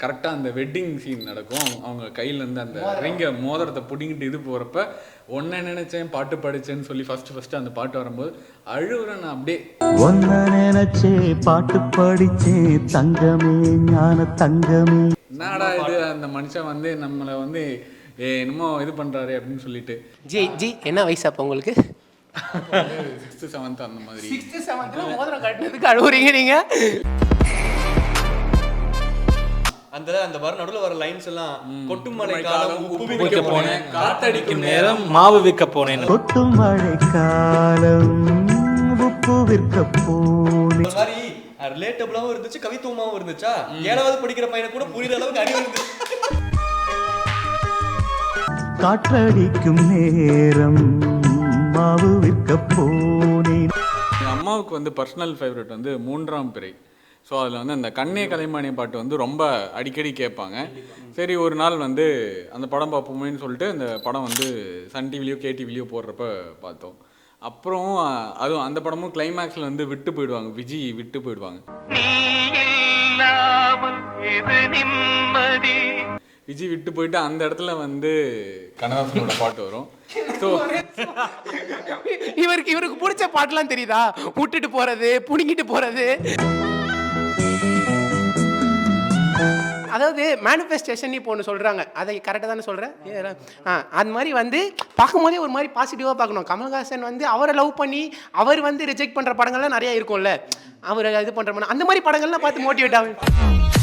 கரெக்டாக அந்த wedding scene நடக்கும். அவங்க- அவங்க கையில இருந்து அந்த ரிங்க மோதிரத்தை பிடிங்கிட்டு இது போகிறப்ப ஒன்றை நினைச்சேன்? பாட்டு படிச்சேன்னு சொல்லி ஃபர்ஸ்ட் ஃபர்ஸ்ட் அந்த பாட்டு வரும்போது அழுகுறேன் நான் அப்படியே. ஒன்ன நினைச்சே பாட்டு படிச்சே தங்கமே ஞான தங்கமே. என்னடா இது? அந்த மனுஷன் வந்து நம்மளை வந்து ஏ என்னமோ இது பண்றாரு அப்படின்னு சொல்லிட்டு. ஜி ஜி என்ன வயசு அப்போ உங்களுக்கு? சிக்ஸ்த்து செவன்த் அந்த மாதிரி. சிக்ஸ்த்து செவன்த்தில் மோதிரம் கட்டினதுக்கு அழுவுறீங்க நீங்கள் அந்த அந்த வர நடுவுல வர லைன்ஸ் எல்லாம் கொட்டுமலை காலம் காலம் உப்பு விற்க போனேன். காத்தடிக்கும் நேரம் மாவு விற்க போனேன். கொட்டும் மழை காலம் உப்பு விற்க போனே ஒரு மாதிரி ரிலேட்டபிளாவும் இருந்துச்சு கவித்துவமாவும் இருந்துச்சா? ஏழாவது படிக்கிற பையனை கூட புரியுற அளவுக்கு அறிவு இருந்துச்சு. காற்றடிக்கும் நேரம் மாவு விற்க போனேன். அம்மாவுக்கு வந்து பர்சனல் ஃபேவரட் வந்து மூன்றாம் பிறை. ஸோ அதில் வந்து அந்த கண்ணே கலைமானி பாட்டு வந்து ரொம்ப அடிக்கடி கேட்பாங்க. சரி ஒரு நாள் வந்து அந்த படம் பார்ப்போமேன்னு சொல்லிட்டு அந்த படம் வந்து சன் டிவிலையோ கேடிவிலையோ போடுறப்ப பார்த்தோம். அப்புறம் அதுவும் அந்த படமும் கிளைமேக்ஸில் வந்து விட்டு போயிடுவாங்க. விஜி விட்டு போயிடுவாங்க. விஜய் விட்டு போயிட்டு அந்த இடத்துல வந்து கனகாசனோட பாட்டு வரும். ஸோ இவருக்கு இவருக்கு பிடிச்ச பாட்டுலாம் தெரியுதா? விட்டுட்டு போறது புடுங்கிட்டு போறது. அதாவது மேனிஃபெஸ்டேஷன் இப்போ ஒன்று சொல்கிறாங்க அதை கரெக்டாக தானே சொல்கிறேன் ஆ அது மாதிரி வந்து பார்க்கும்போதே ஒரு மாதிரி பாசிட்டிவாக பார்க்கணும். கமல்ஹாசன் வந்து அவரை லவ் பண்ணி அவர் வந்து ரிஜெக்ட் பண்ணுற படங்கள்லாம் நிறைய இருக்கும்ல. அவர் இது பண்ணுற அந்த மாதிரி படங்கள்லாம் பார்த்து மோட்டிவேட் ஆகும்